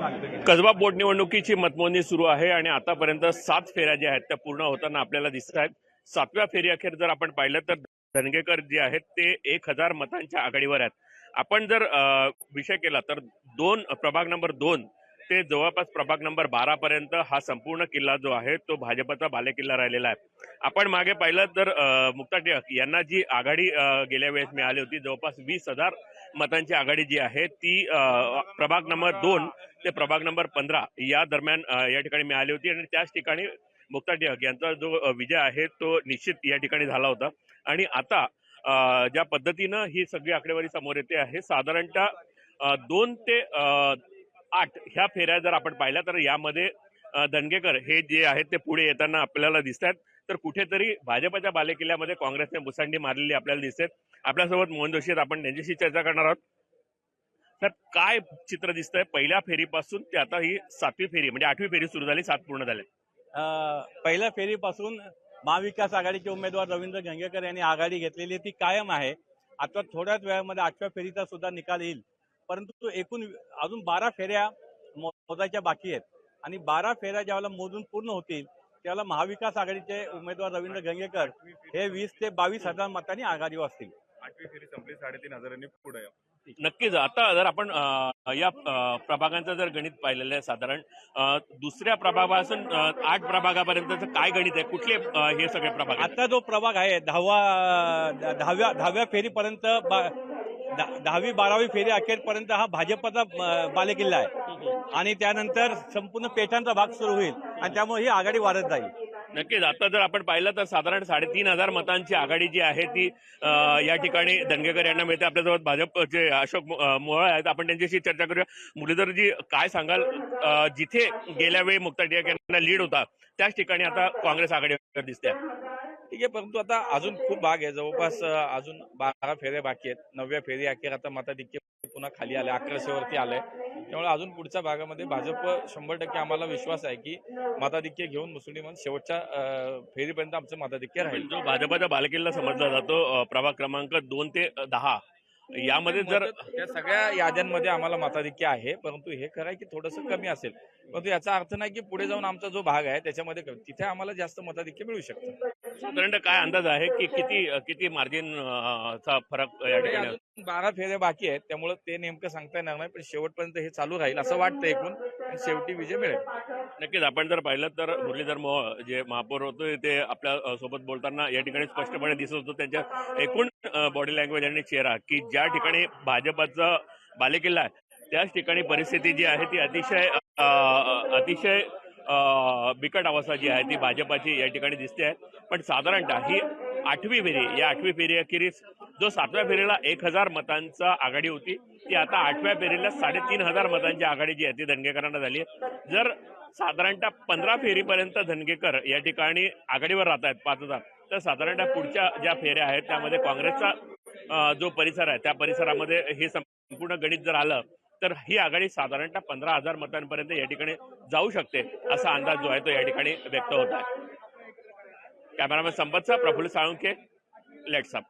कसबा पोटनिवडणुकीची मतमोजणी सुरू आहे आणि आतापर्यंत सात फेऱ्या ज्या आहेत त्या पूर्ण होताना आपल्याला दिसत आहेत. सातव्या फेरी अखेर जर आपण पाहिलं तर धनगेकर जे आहेत ते एक हजार मतांच्या आघाडीवर आहेत. आपण जर विषय केला तर दोन प्रभाग नंबर दोन ते जवळपास प्रभाग नंबर बारा पर्यंत हा संपूर्ण किल्ला जो आहे तो भाजपचा बालेकिल्ला राहिलेला आहे. आपण मागे पाहिलं तर मुक्ता टिळक यांना जी आघाडी गेल्या वेळेस मिळाली होती जवळपास वीस हजार मतांची आघाडी जी आहे ती प्रभाग नंबर दोन ते प्रभाग नंबर पंधरा या दरम्यान या ठिकाणी मिळाली होती आणि त्याच ठिकाणी मुक्ता टिळक यांचा जो विजय आहे तो निश्चित या ठिकाणी झाला होता. आणि आता ज्या पद्धतीनं ही सगळी आकडेवारी समोर येते आहे साधारणतः दोन ते आठ ह्या फेऱ्या जर आपण पाहिल्या तर यामध्ये दणगेकर हे जे आहेत ते पुढे येताना आपल्याला दिसत आहेत तर कुठेतरी भाजपच्या बालेकिल्ल्यामध्ये काँग्रेसने मुसंडी मारलेली आपल्याला दिसते आपल्यासोबत मोहन जोशी आहेत. आपण त्यांच्याशी चर्चा करणार आहोत. तर काय चित्र दिसतंय? पहिल्या फेरीपासून ते आता ही सातवी फेरी म्हणजे आठवी फेरी सुरू झाली सात पूर्ण झाले पहिल्या फेरीपासून महाविकास आघाडीचे उमेदवार रवींद्र गंगेकर यांनी आघाडी घेतलेली ती कायम आहे. आता थोड्याच वेळामध्ये आठव्या फेरीचा सुद्धा निकाल येईल. परंतु एकूण अजून बारा फेऱ्या मोजायच्या बाकी आहेत. आणि बारा फेऱ्या ज्यावेळेला मोजून पूर्ण होतील त्यावेळेला महाविकास आघाडीचे उमेदवार रवींद्र गंगेकर हे वीस ते बावीस हजार मतांनी आघाडीवर असतील आठवी फेरी संपली साडेतीन हजारांनी पुढे नक्कीच. आता जर आपण या प्रभागांचं जर गणित पाहिलेलं आहे साधारण दुसऱ्या प्रभागापासून आठ प्रभागापर्यंतचं काय गणित आहे? कुठले हे सगळे प्रभाग? आता जो प्रभाग आहे दहावा दहाव्या दहाव्या फेरीपर्यंत दहावी बारावी फेरी अखेरपर्यंत हा भाजपचा बालेकिल्ला आहे. आणि त्यानंतर संपूर्ण पेठांचा भाग सुरू होईल आणि त्यामुळे ही आघाडी वाढत जाईल. नक्कीच. आता जर आपण पाहिलं तर साधारण साडेतीन हजार मतांची आघाडी जी आहे ती या ठिकाणी दंगेकर यांना मिळते. आपल्यासोबत भाजपचे अशोक मोहळ आहेत. आपण त्यांच्याशी चर्चा करूया. मुरलीधरजी काय सांगाल? जिथे गेल्या वेळी मुक्ता टिळक यांना लीड होता त्याच ठिकाणी आता काँग्रेस आघाडीवर दिसते ठीक आहे परंतु आता अजून खूप भाग आहे. जवळपास अजून बारा फेऱ्या बाकी आहेत. नवव्या फेरी अखेर आता मताधिक्य पुन्हा खाली आले अकराशेवरती आलंय त्यामुळे अजून पुढच्या भागामध्ये भाजप शंभर टक्के आम्हाला विश्वास आहे की मताधिक्य घेऊन मुस्लिम शेवटच्या फेरीपर्यंत आमचं मताधिक्य राहील. जो भाजपाचा बालकिल्ला समजला जातो प्रभाग क्रमांक दोन ते दहा. यामध्ये जर त्या सगळ्या याद्यांमध्ये आम्हाला मताधिक्य आहे परंतु हे खरं आहे की थोडंसं कमी असेल परंतु याचा अर्थ नाही की पुढे जाऊन आमचा जो भाग आहे त्याच्यामध्ये कमी. तिथे आम्हाला जास्त मताधिक्य मिळू शकतं साधारणतः काय अंदाज आहे की किती किती मार्जिन चा फरक या ठिकाणी बारा फेऱ्या बाकी आहेत. त्यामुळे ते नेमकं सांगता येणार नाही पण शेवटपर्यंत हे चालू राहील असं वाटतं एकूण. आणि शेवटी विजय मिळेल. नक्कीच आपण जर पाहिलं तर मुरलीधर मोहोळ जे महापौर होते ते आपल्यासोबत बोलताना या ठिकाणी स्पष्टपणे दिसत होतं. त्यांच्या एकूण बॉडी लँग्वेज आणि चेहरा की ज्या ठिकाणी भाजपचा बालेकिल्ला आहे त्याच ठिकाणी परिस्थिती जी आहे ती अतिशय अतिशय बिकट अवस्था जी आहे ती भाजपाची या ठिकाणी दिसते आहे. पण साधारणतः ही आठवी फेरी या आठवी फेरी अखेरीस जो सातव्या फेरीला एक हजार मतांचा आघाडी होती ती आता आठव्या फेरीला साडेतीन हजार मतांची आघाडी जी आहे ती धनगेकरांना झाली आहे. जर साधारणतः पंधरा फेरीपर्यंत धनगेकर या ठिकाणी आघाडीवर राहत आहेत पाच हजार तर साधारणतः पुढच्या ज्या फेऱ्या आहेत त्यामध्ये काँग्रेसचा जो परिसर आहे त्या परिसरामध्ये हे संपूर्ण गणित जर आलं तर ही आघाडी साधारणतः पंधरा हजार मतांपर्यंत या ठिकाणी जाऊ शकते असा अंदाज जो आहे तो या ठिकाणी व्यक्त होत आहे. कॅमेरामॅन संपतचा प्रफुल्ल साळुंखे लेट्सअप